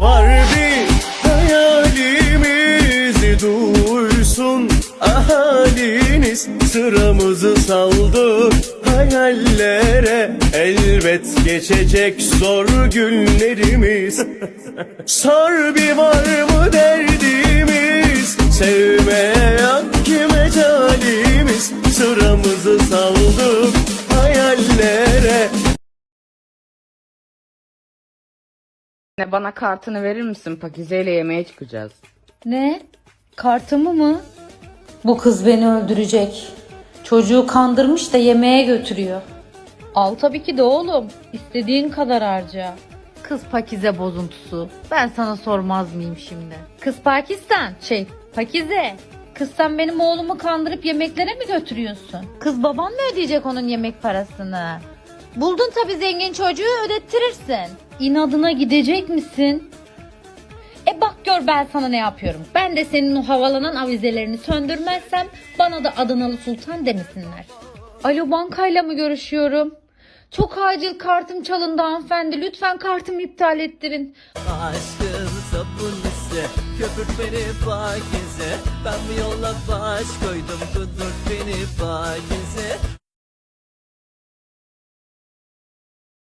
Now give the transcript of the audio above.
Var bir hayalimizi duysun. Ahaliniz Sıramızı saldık hayallere Elbet geçecek zor günlerimiz. Sor bir var mı derdimiz? Sevmeye yok ki mecalimiz Sıramızı saldık Ne bana kartını verir misin? Pakize'yle yemeğe çıkacağız. Ne? Kartımı mı? Bu kız beni öldürecek. Çocuğu kandırmış da yemeğe götürüyor. Al tabii ki de oğlum. İstediğin kadar harca. Kız Pakize bozuntusu. Ben sana sormaz mıyım şimdi? Kız Pakistan. Şey Pakize. Kız sen benim oğlumu kandırıp yemeklere mi götürüyorsun? Kız baban mı ödeyecek onun yemek parasını? Buldun tabii zengin çocuğu ödettirirsin. İnadına gidecek misin? E bak gör ben sana ne yapıyorum. Ben de senin o havalanan avizelerini söndürmezsem bana da Adanalı Sultan demesinler. Alo bankayla mı görüşüyorum? Çok acil kartım çalındı hanımefendi. Lütfen kartımı iptal ettirin. Aşkın sapıntısı Köpürt beni pakize Ben bu yolla baş koydum Kudurt beni pakize